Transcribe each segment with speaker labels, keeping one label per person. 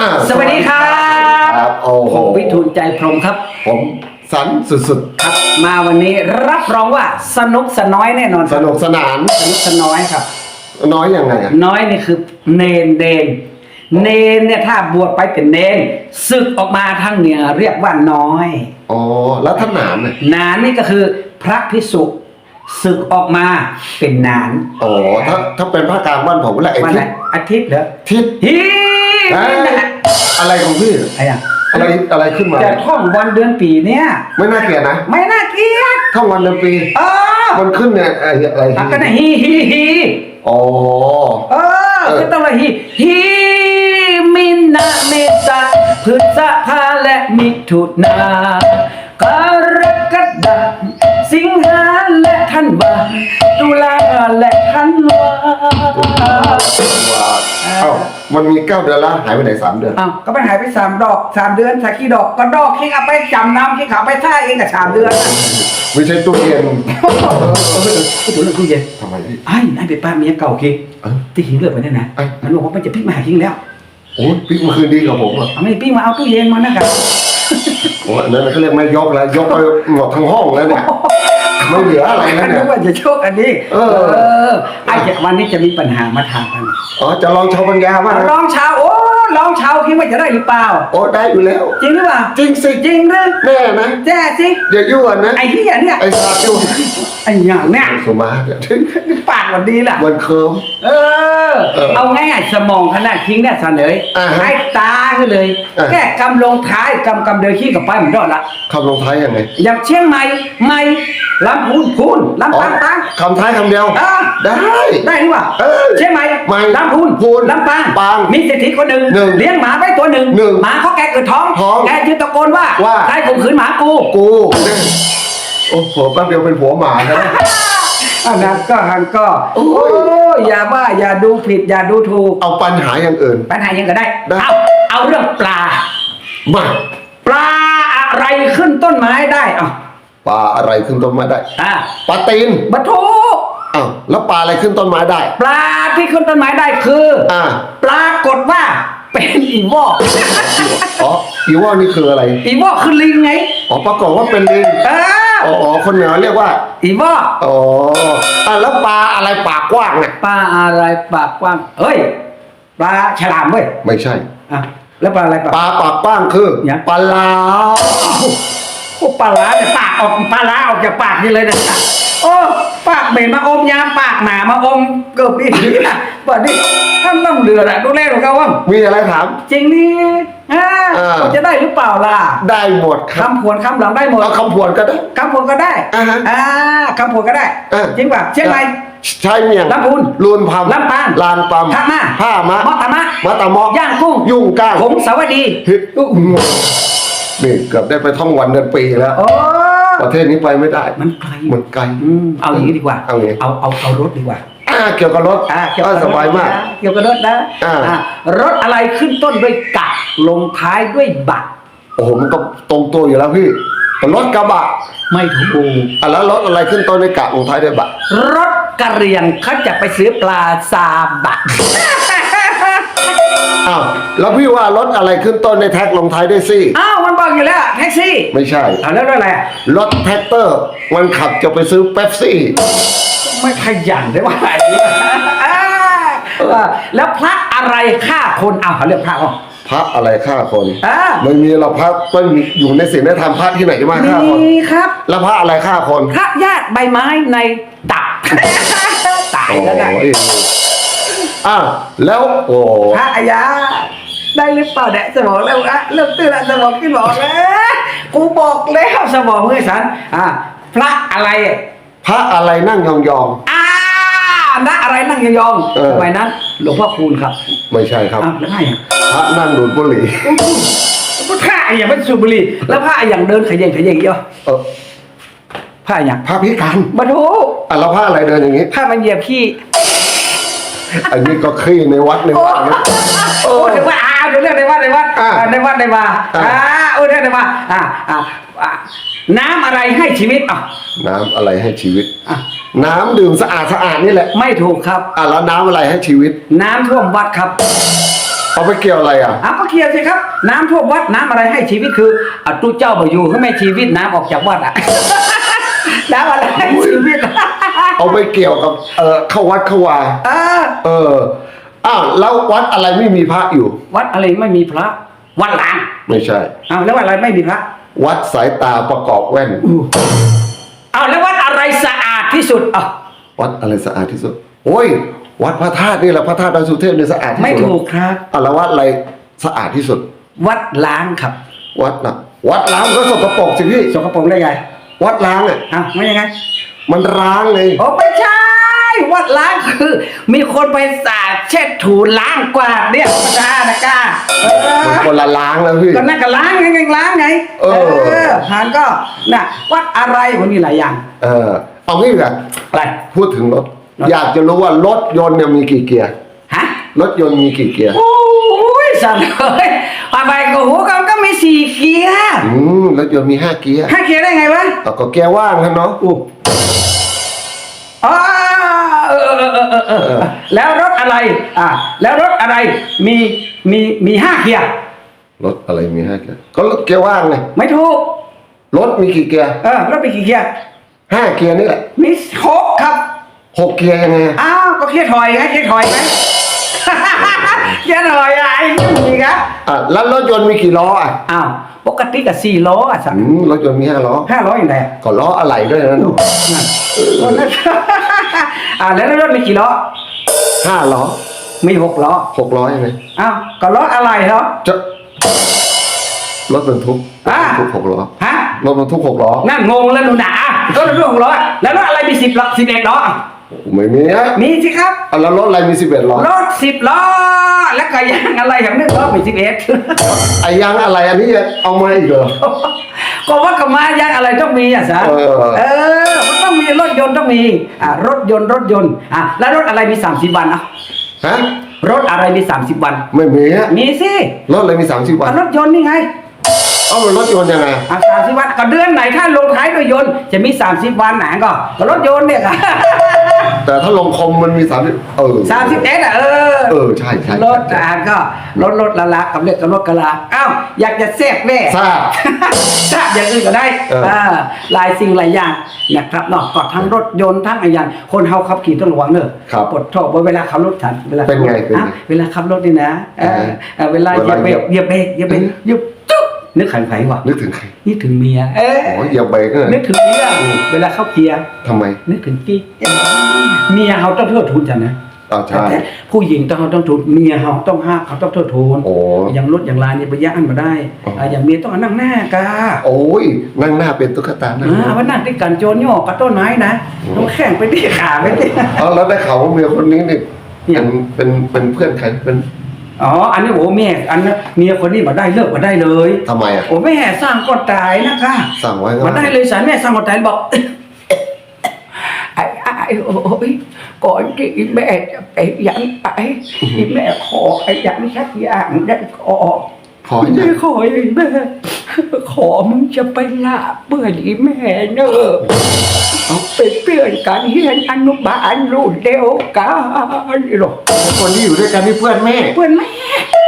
Speaker 1: อ่า
Speaker 2: สวัสดีครับ
Speaker 1: ครับโอ้โห
Speaker 2: ผมวิทูลใจพรหมครับ
Speaker 1: ผมสันสุด
Speaker 2: ครับ มาวันนี้รับรองว่าสนุกสน้อยแน่นอน
Speaker 1: ๆสนุกสนาน
Speaker 2: สนุกสน้อยครับ
Speaker 1: น้อยยังไงอะ
Speaker 2: น้อยนี่คือเนนเดนเนนเนี่ยถ้าบวชไปเป็นเนนศึกออกมาทางเหนือเรียกว่าน้อย
Speaker 1: อ๋อแล้วท่านหนานน่ะ
Speaker 2: นานนี่ก็คือพระพิสุศึกออกมาเป็นนาน
Speaker 1: อ๋อถ้าถ้าเป็นภาคกลางบ้านผมแหละไอ้
Speaker 2: วัน
Speaker 1: ทิ
Speaker 2: ไหน
Speaker 1: ศ
Speaker 2: อาทิตย์เหรอ
Speaker 1: ทิศ
Speaker 2: ฮี
Speaker 1: เอ้ย
Speaker 2: นั่นแหละ
Speaker 1: อะไรของพี่
Speaker 2: อะไรอะ
Speaker 1: อะไรอะไรขึ้นมา
Speaker 2: จะท่องวันเดือนปีเนี่ย
Speaker 1: ไม่น่าเกลียดนะ
Speaker 2: ไม่น่าเกลียด
Speaker 1: ท่องวันเดือนปี
Speaker 2: เออ
Speaker 1: มันขึ้นเนี่ยอะไรอะไร
Speaker 2: ตักกันนะฮีฮีฮี
Speaker 1: อ๋อ
Speaker 2: เออ
Speaker 1: เออ
Speaker 2: ก็ต้องว่าฮีฮีมินาเมษาพฤษภาและมิถุนากรกฎาสิงหาและธันวาตุลาและธันวา
Speaker 1: ว่าเอ้า มันมีเก้าเดือนแล้วหายไปไหนสามเดือน
Speaker 2: อ้าวก็ไปหายไปสามดอกสามเดือนสักกี่ดอกก็ดอกคิงเอาไปจำนำคิงเขาไปท่าเองกับสามเดือน
Speaker 1: ไม่ใช่ตู้เย็น
Speaker 2: พูดถึงเรื่องตู้เย็น
Speaker 1: ทำไมพี่
Speaker 2: ไอ้ไอ้เป็นป้าเมียเก่าคิง
Speaker 1: เอ้า
Speaker 2: ที่คิงเลือกไปนั่นนะ
Speaker 1: เอ้ย
Speaker 2: มันบอกว่ามันจะพลิกมาหาคิงแล้ว
Speaker 1: โอ้ยพี่เมื่อคืนดีกับผมอะ
Speaker 2: เอาไม่ปิ้งมาเอาตู้เย็นมานะครับ
Speaker 1: โอ้ยอันนั้นเขาเรียกไม่ยกแล้วยกไปหมดทั้งห้องแล้วเนี่ย ไม่เหลืออะไรแล้ว
Speaker 2: นึ
Speaker 1: เนี่ย
Speaker 2: กว่าจะโชคอันนี้
Speaker 1: เออ
Speaker 2: อไอ้จากวันนี้จะมีปัญหามาถามกัน
Speaker 1: อ๋อจะลองชาวปัญญาบ้างนะ
Speaker 2: ร้องเช้าโอ้ ร้องเช้าคิดว่าจะได้หรือเปล่า
Speaker 1: โอ้ได้อยู่แล้ว
Speaker 2: จริงหรือเปล่า
Speaker 1: จริงสิ
Speaker 2: จริงหรือ
Speaker 1: แน่นะ
Speaker 2: แจ้สิ
Speaker 1: อย่ายั่วนะ
Speaker 2: ไอ้ที่อย่างเนี้ย
Speaker 1: ไอ้สาบยั่ว
Speaker 2: ไอ้อย่างเนี้ย
Speaker 1: สมาร์ทเนี่ย
Speaker 2: ปากมันดีล่ะ
Speaker 1: มันเคิร์ม
Speaker 2: เออ
Speaker 1: เออ
Speaker 2: เอาง่ายๆสมองขนาดทิ้งได้สันเลย
Speaker 1: อ่าฮะ
Speaker 2: ให้ตาขึ้นเลย
Speaker 1: อ่า
Speaker 2: แค่กำลงท้ายกำกำเดินขี้กับไปเหมือนดอดละ
Speaker 1: คำลงท้ายยังไง
Speaker 2: อย่างเชียงใหม่ใหม่ลำพูนพูนลำ
Speaker 1: อ๋อ
Speaker 2: ปางปาง
Speaker 1: คำท้ายคำเดียว
Speaker 2: อ่า
Speaker 1: ได้
Speaker 2: ได้หรือเปล่า
Speaker 1: เออ
Speaker 2: เชียงใหม่
Speaker 1: ใหม่
Speaker 2: ลำพูน
Speaker 1: พูน
Speaker 2: ลำปาง
Speaker 1: ปาง
Speaker 2: มีเศรษฐีคนหนึ่ง
Speaker 1: หนึ่ง
Speaker 2: เลี้ยงหมาไว้ตัวหนึ่ง
Speaker 1: หนึ่ง
Speaker 2: หมาเขาแกเกิดท้อง
Speaker 1: ท้อง
Speaker 2: แกยืนตะโกนว่า
Speaker 1: ว่า
Speaker 2: ใครข่มขืนหมากู
Speaker 1: กูโอ้โหแป๊บเดียวเป็นผัวหมาแล้วนะ
Speaker 2: อันนั้นก็หันก็
Speaker 1: โอ้
Speaker 2: โอ้
Speaker 1: ย
Speaker 2: ยอย่าว่าอย่าดูผิดอย่าดูถูก
Speaker 1: เอาปัญหาอย่างอื่น
Speaker 2: ปัญหายังก็ได้
Speaker 1: ได้
Speaker 2: เอาเอาเรื่องปลา
Speaker 1: มา
Speaker 2: ปลาอะไรขึ้นต้นไม้ได้เอา
Speaker 1: ปลาอะไรขึ้นต้นไม้ได้
Speaker 2: อ่า
Speaker 1: ปลาตีน
Speaker 2: บัทู
Speaker 1: อ้าวแล้วปลาอะไรขึ้นต้นไม้ได้
Speaker 2: ปลาที่ขึ้นต้นไม้ได้คือ
Speaker 1: อ่า
Speaker 2: ปรากฏว่า เป็นอีวอก
Speaker 1: อ๋ออีว่านี่คืออะไร
Speaker 2: อีวอกคือลิงไง
Speaker 1: อ๋อปรากฏว่าเป็นลิง
Speaker 2: เออ
Speaker 1: อ๋ออ๋อคนเหนือเรียกว่า
Speaker 2: อีวอก
Speaker 1: อ๋ออะแล้วปลาอะไรปากกว้างเนี่ย
Speaker 2: ปลาอะไรปากกว้างเฮ้ยปลาฉลามเว้ย
Speaker 1: ไม่ใช่
Speaker 2: อะแล้วปลาอะไรปลา
Speaker 1: ปลาปากกว้างคือ
Speaker 2: ยัง
Speaker 1: ปลาลาว
Speaker 2: โอ้ปลาล้าเนี่ยปากออกปลาล้าออกจากปากนี่เลยนะโอ้ปากเหม็นมาอมยามปากหนามาอมเกือบปีนี้นะว่านี่ท่านต้องเดือดอะดูแลของเขาว่าง
Speaker 1: มีอะไรถาม
Speaker 2: จริงนี่อ่า
Speaker 1: อ่า
Speaker 2: จะได้หรือเปล่าล่ะ
Speaker 1: ได้หมดครับ
Speaker 2: คำผวนคำหลังได้หมด
Speaker 1: เอาคำพวนก็ได้
Speaker 2: คำผวนก็ได้
Speaker 1: อ่าฮะ
Speaker 2: อ่าคำผวนก็ได้
Speaker 1: อ่า
Speaker 2: จริงป่ะเชียงใหม่
Speaker 1: ใช่เมียง
Speaker 2: ลำพูน
Speaker 1: ลูนพำ
Speaker 2: ลำปาง
Speaker 1: ลานปั๊ม
Speaker 2: พม่า
Speaker 1: ผ้ามะ
Speaker 2: มอตามะ
Speaker 1: มะตะมะ
Speaker 2: ย่างกุ้ง
Speaker 1: ยุ่งก้าง
Speaker 2: ผงสวัสดี
Speaker 1: เฮ้ย นี่เกือบได้ไปท่องวันเดือนปีแล้ว
Speaker 2: โอ้
Speaker 1: ประเทศนี้ไปไม่ได้
Speaker 2: มันไกล
Speaker 1: มันไกล
Speaker 2: อืมเอาอย่างนี้ดีกว่า
Speaker 1: เอาไง
Speaker 2: เอาเอาเอารถดีกว่า
Speaker 1: อ่าเกี่ยวกับรถ
Speaker 2: อ่าเกี่ยว
Speaker 1: อ่า
Speaker 2: กับ
Speaker 1: สบายมาก
Speaker 2: นะเกี่ยวกับรถนะ
Speaker 1: อ่า
Speaker 2: อ่ารถอะไรขึ้นต้นด้วยกะลงท้ายด้วยบะ
Speaker 1: โอ้โหมันก็ตรงตัวอยู่แล้วพี่แต่รถกระบะ
Speaker 2: ไม่ถูก
Speaker 1: อะแล้วรถอะไรขึ้นต้นด้วยกะลงท้ายด้วยบะ
Speaker 2: รถกระเรียงเขาจะไปซื้อปลาซาบะ
Speaker 1: อ้าว แล้วพี่ว่ารถอะไรขึ้นต้นในแท็กลงท้ายด้วยซี่
Speaker 2: อ้าวมันบอกอยู่แล้วแท็กซี่
Speaker 1: ไม่ใช่
Speaker 2: เอาแล้วด้วยอะไรอะ
Speaker 1: รถแท็กเตอร์ มันขับจะไปซื้อเป๊ปซี่
Speaker 2: ไม่ขยันได้ว่าอะไรเนี่ยอ่าอ่าแล้วพระอะไรฆ่าคนอ้าวเขาเรียกพระอะ
Speaker 1: พระอะไรฆ่าคน
Speaker 2: อ่า
Speaker 1: ไม่มีเราพระต้องอยู่ในศีลในธรรมพระที่ไหนจะมาฆ่าคน
Speaker 2: มีครับ
Speaker 1: แล้วพระอะไรฆ่าคน
Speaker 2: พระญาติใบไม้ในตับ ตาย
Speaker 1: โอ้
Speaker 2: แล้วนะ
Speaker 1: ยอะแล้วโอ้
Speaker 2: พระอายา ได้หรือเปล่าเนี่ยสมองแล้วอะเริ่มตื่นแล้วสมองขึ้นบอกแล้วกูบอกแล้วสมองมือสันอ่าพระอะไรอะ
Speaker 1: พระอะไรนั่งยอง
Speaker 2: อ่านะอะไรนั่งยอง
Speaker 1: เออ
Speaker 2: ๆสมัยนั้นหลวงพ่อคูณครับ
Speaker 1: ๆไม่ใช่ครับ
Speaker 2: อ้าวแล้วไงอะ
Speaker 1: พระนั่งดูดบุหรี่
Speaker 2: พระอย่างไม่สูบบุหรี่แล้วพระอย่างเดินขยเยงขยเยงเยอะ
Speaker 1: เออ
Speaker 2: พระอย่าง
Speaker 1: พระพิการ
Speaker 2: บรรทุก
Speaker 1: อะแล้วพระอะไรเดินอย่างนี้
Speaker 2: พระมันเหยียบขี้
Speaker 1: อันนี้ก็ขี้ในวัดใน
Speaker 2: โอ้
Speaker 1: วัดเนี่ย
Speaker 2: โอ้ถึงว่าอ่า เดี๋ยวเรื่องในวัดในวัด
Speaker 1: อ่า
Speaker 2: อ่าในวัดในวัด
Speaker 1: อ่า
Speaker 2: อ่าโอ้เรื่องในวัดอ่าอ่าอ่าน้ำอะไรให้ชีวิตอะ
Speaker 1: น้ำอะไรให้ชีวิต
Speaker 2: อะ
Speaker 1: น้ำดื่มสะอาดสะอาดนี่แหละ
Speaker 2: ไม่ถูกครับ
Speaker 1: อะแล้วน้ำอะไรให้ชีวิต
Speaker 2: น้ำท่วมวัดครับ
Speaker 1: อเอาไปเกี่ยวอะไรอะ
Speaker 2: อ้าวก็เคลียร์สิครับ น้ำท่วมวัดน้ำอะไรให้ชีวิตคืออะตู้เจ้ามาอยู่ก็ไม่ชีวิตน้ำออกจากวัดอะ น้ำอะไรให้ชีวิต
Speaker 1: เอาไปเกี่ยวกับเออเข้าวัดเข้าวา
Speaker 2: เออ
Speaker 1: เออ อ้าวแล้ววัดอะไรไม่มีพระอยู่
Speaker 2: วัดอะไรไม่มีพระ วัดล้าง
Speaker 1: ไม่ใช่
Speaker 2: อ้าวแล้ววัดอะไรไม่มีพระ
Speaker 1: วัดสายตาประกอบแว่น
Speaker 2: อ้าวแล้ววัดอะไรสะอาดที่สุดอะ
Speaker 1: วัดอะไรสะอาดที่สุด โอ้ย วัดพระธาตุนี่แหละพระธาตุดอยสุเทพเนี่ยสะอาดที่สุด
Speaker 2: ไม่ถูกครับ
Speaker 1: อะแล้ววัดอะไรสะอาดที่สุด
Speaker 2: วัดล้างครับ
Speaker 1: วัดนะวัดล้างก็สกปรกสิพี่
Speaker 2: สกปรกได้ไง
Speaker 1: วัดล้างอะ
Speaker 2: อ้าวไม่ยังไง
Speaker 1: มันร้างไง
Speaker 2: โอ้ไม่ใช่ วัดล้างคือ มีคนไปสาดเช็ดถูล้างกวาดเนี่ยธรรมดานะก้าเอ
Speaker 1: มัน
Speaker 2: อ
Speaker 1: คนละล้างแล้วพี่
Speaker 2: ก็นั่นก็ล้างไงไงล้างไง
Speaker 1: เออ
Speaker 2: ผ่านก็น่ะวัดอะไรมันมีหลายอย่าง
Speaker 1: เออเอางี้ดีกว่า
Speaker 2: อะไร
Speaker 1: พูดถึงรถ
Speaker 2: รถ
Speaker 1: อยากจะรู้ว่ารถยนต์เนี่ยมีกี่เกียร์
Speaker 2: ฮะ
Speaker 1: รถยนต์มีกี่เกียร์
Speaker 2: โอ้ยสัตว์เลยอะไรก็หูกันก็มีสี่เกียร์
Speaker 1: อืมรถยนต์มีห้าเกียร์
Speaker 2: ห้าเกียร์ได้ไงวะ
Speaker 1: เอาก็เกียร์ว่างครับเนาะ
Speaker 2: อู้อ๋อ เออเออเออเออเออเออแล้วรถอะไร อะแล้วรถอะไรมีมีมีห้าเกียร์
Speaker 1: รถอะไรมีห้าเกียร์ก็รถเกียร์ว่างไง
Speaker 2: ไม่ถูก
Speaker 1: รถมีกี่เกียร์
Speaker 2: เออรถมีกี่เกียร์
Speaker 1: ห้าเกียร์นี่แหละ
Speaker 2: มีหกครับ
Speaker 1: หกเกียร์ยังไงอะ
Speaker 2: อ้าวก็เกียร์ถอยไงเกียร์ถอยไหมเกียร์ถอยอะไอ้นี่ครับ
Speaker 1: อะแล้วรถยนต์มีกี่ล้ออะ
Speaker 2: อ้าวปกติกับสี่ล้ออะสัก
Speaker 1: อืมรถยนต์มีห้าล้อ
Speaker 2: ห้าล้ออย่างไรอะ
Speaker 1: ก็ล้ออะไรด้วยนะเนาะ
Speaker 2: นั่น อ่าแล้วรถมีกี่ล้อ
Speaker 1: ห้าล้อ
Speaker 2: มีหกล้อ
Speaker 1: หกล้อยังไง
Speaker 2: อ้าวก็ล้ออะไรเหรอ
Speaker 1: จะรถบรรทุก
Speaker 2: อ่า
Speaker 1: รถบรรทุกหกล้อ
Speaker 2: ฮะ
Speaker 1: รถบรรทุกหกล้อ
Speaker 2: นั่นงงแล้วหนูหนาก็รถหกล้อแล้วรถอะไรมีสิบล้อสิบเอ็ดล้อ
Speaker 1: ไม่มีอะ
Speaker 2: มีสิครับ
Speaker 1: อะแล้วรถอะไรมีสิบเอ็ดล้อ
Speaker 2: รถสิบล้อแล้วก็ยางอะไรอย่างนึงล้อมีสิบเอ็ด
Speaker 1: ไอ้ยางอะไรอันนี้ยังเอามาอีกเหรอ
Speaker 2: ก็ว่ากมายางอะไรต้องมีอะสา
Speaker 1: เออ
Speaker 2: รถยนต์ต้องมีอ่ารถยนต์รถยนต์อะแล้วรถอะไรมีสามสิบวันอะ
Speaker 1: ฮะ
Speaker 2: รถอะไรมีสามสิบวัน
Speaker 1: ไม่มีอะ
Speaker 2: มีสิ
Speaker 1: รถอะไรมีสามสิบวัน
Speaker 2: อะรถยนต์นี่ไง
Speaker 1: เอาเป็นรถยนต์ยังไง
Speaker 2: อะสามสิบวันก็เดือนไหนถ้าลงท้ายด้วยยนต์จะมีสามสิบวันไหนก็ก็รถยนต์เนี่ยค่ะ
Speaker 1: แต่ถ้าลงคอมมันมีสามสิบเออ
Speaker 2: สามสิบเอ็ดอะเออ
Speaker 1: เออใช่ใช่
Speaker 2: รถอะก็รถรถละละกับเรียกกับรถกะลาอ้าวอยากจะแซ่บแม่
Speaker 1: ทราบ
Speaker 2: ทราบอย่างอื่นก็ได้
Speaker 1: เอออ่า
Speaker 2: หลายสิ่งหลายอย่างนะครับเนาะก็ทั้งรถยนต์ทั้งอะไรอย่างคนเฮาขับขี่ต้องระวังเนอะ
Speaker 1: ครับ
Speaker 2: ปวดท้องเวลาขับรถฉันเวลาขับ
Speaker 1: เป็นไง
Speaker 2: รถ
Speaker 1: เป็นไง
Speaker 2: อะเวลาขับรถนี่นะเออ
Speaker 1: เออ
Speaker 2: เออเวลาเหยียบเบรกเหยียบเบรกเหยียบเบรกเหยียบจุ๊บ นึกขันไขว่ะ
Speaker 1: นึกถึงใคร
Speaker 2: นี่ถึงเมีย เออ
Speaker 1: อ๋อเหยียบเบรกเลย
Speaker 2: นึกถึงเมียเวลาเข้าเกียร์
Speaker 1: ทำไม
Speaker 2: นึกถึงกิ๊กเมียเฮาต้องเทิดทูนฉันนะ
Speaker 1: อ้าวใช่
Speaker 2: แต่ผู้หญิงต้องเขาต้องทูนเมียเฮาต้องห้าเขาต้องเทิดทูน
Speaker 1: โอ้
Speaker 2: อย่างรถอย่างลานเนี่ยไปย่านมาได้
Speaker 1: อ๋ออะ
Speaker 2: อย่างเมียต้องเอานั่งหน้ากา
Speaker 1: โอ้ยนั่งหน้าเป็นตุ๊กตานั่งห
Speaker 2: อ่า
Speaker 1: น้า
Speaker 2: ว่านั่งที่กันโจรย่อกับต้นไม้นะต้องแข่งไปที่ขาไปที่
Speaker 1: เอาแล้วได้ข่าวว่าเมียคนนี้นี่
Speaker 2: เนี่
Speaker 1: เป็
Speaker 2: ย
Speaker 1: นเป็นเป็นเพื่อนใครเป็น
Speaker 2: อ๋อ อันนี้โอ้แม่ อันนั้นเมียคนนี้มาได้เลิกมาได้เลย
Speaker 1: ทำไมอะ
Speaker 2: โอ้แม่สร้างก็ตายนะคะ
Speaker 1: สั่งไว้
Speaker 2: มาได้เลยสารแม่สร้างก็ตายบอก ไอ้ไอ้โอ้ยก่อนที่แม่จะไปยังไปแม่ขอไอ้ยังสักอย่างได้ขอ
Speaker 1: ขอให้
Speaker 2: ไม่ขอไอ้แม่ ขอมึงจะไปละเบื่อดีแม่เนอะ เอาไปเปลี่ยนกันเฮียนอนุบาลรุ่นเดียวกันหรอก
Speaker 1: คนที่อยู่ด้วยกันนี่เพื่อนแม่
Speaker 2: เพื่อนแม่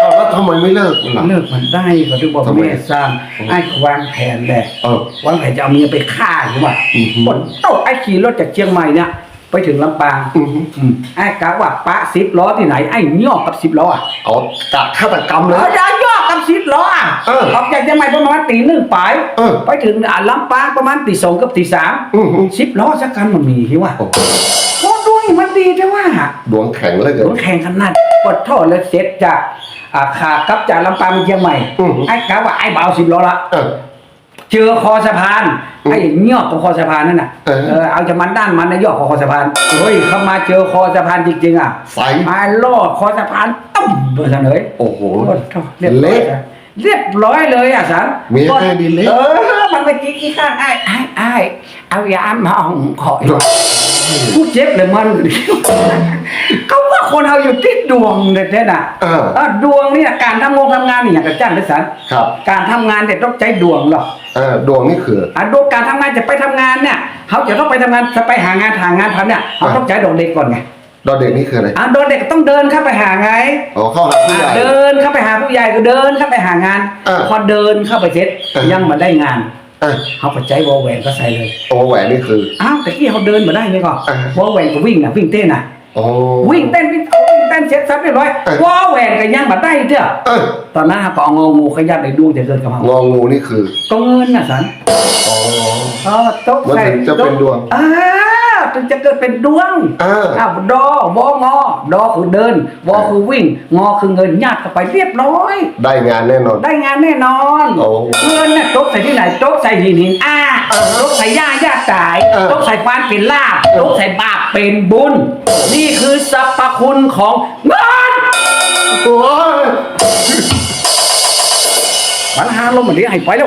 Speaker 1: เอาแล้วทำไมไม่เลิกล่ะ
Speaker 2: เลิกมันได้ก็ถึงบอก
Speaker 1: ทำไม
Speaker 2: แม่สร้างไอ้วางแผนแหละ
Speaker 1: เออ
Speaker 2: วางแผนจะเอาเมียไปฆ่าหรือว่า
Speaker 1: อือหือ
Speaker 2: ฝนตกไอ้ขี่รถจากเชียงใหม่เนี่ย ไปถึงลำปาง
Speaker 1: อือหือ
Speaker 2: อืมไอ้กะว่าปะสิบล้อที่ไหนไอ้ย่อกับสิบล้ออะ
Speaker 1: เอากะฆาตกรรมเล
Speaker 2: เอยอย่อกับสิบล้ออะ
Speaker 1: เออ
Speaker 2: ออกจากเชียงใหม่ประมาณตีหนึ่งไป
Speaker 1: เออ
Speaker 2: ไปถึงอ่าลำปางประมาณตีสองกับตีสาม
Speaker 1: อือหือ
Speaker 2: สิบล้อสักคันมันมีที่ว่า
Speaker 1: โอ้โห
Speaker 2: โอ้ด้วยมันดีแต่ว่า
Speaker 1: ดวงแข็งเหลยเกิ
Speaker 2: ร
Speaker 1: น
Speaker 2: ถแข่งขนาดปวดท่อแล้วเสร็จจากอ่าขากลับจากลำปางไปเชียงใหม่
Speaker 1: อืม
Speaker 2: ไอ้กะว่าไอ้เบาสิบล้อละ
Speaker 1: เออ
Speaker 2: เจอคอสะพาน
Speaker 1: อืม
Speaker 2: ไอ้เงาะตรงคอสะพานนั่นน่ะ
Speaker 1: เออ
Speaker 2: เออเอาจะมันด้านมันนะย่อคอสะพานเฮ้ยเข้ามาเจอคอสะพานจริงๆอะ
Speaker 1: ใส
Speaker 2: ไอ้ล่อคอสะพานตุ้มเบอร์เสนอ
Speaker 1: โอ้โห
Speaker 2: โอ้โห เรียบร้อย
Speaker 1: เละ
Speaker 2: เรียบร้อยเลยอะสัน
Speaker 1: เมียแค่ดีเละ
Speaker 2: เออ มันไปกี้ขี้ข้างไอ้ไอ้ไอ้เอายามาอ่องขอยกูเจ็บเลยมันเขาว่าคนเราอยู่ที่ดวงเด็ดๆน่ะเออ ดวงเนี่ยการทำงงทำงานนี่อย่างกับจ้างได้สัน
Speaker 1: ครับ
Speaker 2: การทำงานเนี่ยต้องใช้ดวงหรอก
Speaker 1: เออดวงนี่คือ
Speaker 2: อะดวงการทำงานจะไปทำงานเนี่ยเขาจะต้องไปทำงานจะไปหางานหางานทำเนี่ยเขาต้องใช้ดอกเล็กก่อนไง
Speaker 1: ดอเด็กนี่คืออะไร
Speaker 2: อะโดนเด็กต้องเดินเข้าไปหาไง
Speaker 1: อ๋อเข้าหาผู้ใหญ่
Speaker 2: อะเดินเข้าไปหาผู้ใหญ่ก็เดินเข้าไปหางาน
Speaker 1: อะ
Speaker 2: พอเดินเข้าไปเสร็จ
Speaker 1: อะ
Speaker 2: ยังมาได้งาน
Speaker 1: อะ
Speaker 2: เขาปัจจัยวอลแหวนก็ใส่เลย
Speaker 1: โอแหวนนี่คือ
Speaker 2: อ้าวแต่กี้เขาเดินมาได้ไหมก่อน
Speaker 1: อะ
Speaker 2: วอลแหวนก็วิ่งนะวิ่งเต้นน่ะ
Speaker 1: โอ้
Speaker 2: วิ่งเต้นวิ่งเอาวิ่งเต้นเสร็จสับเรียบร้อย
Speaker 1: อะ
Speaker 2: วอลแหวนก็ยังมาได้เถอะ
Speaker 1: เอ้ย
Speaker 2: ตอนนั้นเขาก็เอางองูขยับในดวงจะเกิดกับเขา
Speaker 1: งองูนี่คือ
Speaker 2: ก็เงินน่ะสัน
Speaker 1: อ๋อ
Speaker 2: เออโต๊ะ
Speaker 1: มัน
Speaker 2: ใส่
Speaker 1: ถึงจะเป็นดวง
Speaker 2: อ่า ถึงจะเกิดเป็นดวง
Speaker 1: อ่า
Speaker 2: อ้าวดอวองอดอคือเดินวอคือวิ่ง งอคือเงินญาติเข้าไปเรียบร้อย
Speaker 1: ได้งานแน่นอน
Speaker 2: ได้งานแน่นอน
Speaker 1: โอ้
Speaker 2: เงินน่ะโต๊ะใส่ที่ไหนโต๊ะใส่หินหินอ่าโต๊ะใส่ย่าย่าตาย
Speaker 1: เออ
Speaker 2: โต๊ะใส่ฟานเป็นลาบโต๊ะใส่บาปเป็นบุญ นี่คือสรรพคุณของเงิน
Speaker 1: โอ้ย
Speaker 2: ปัญหาลมมันนี้ให้ไปแล้ว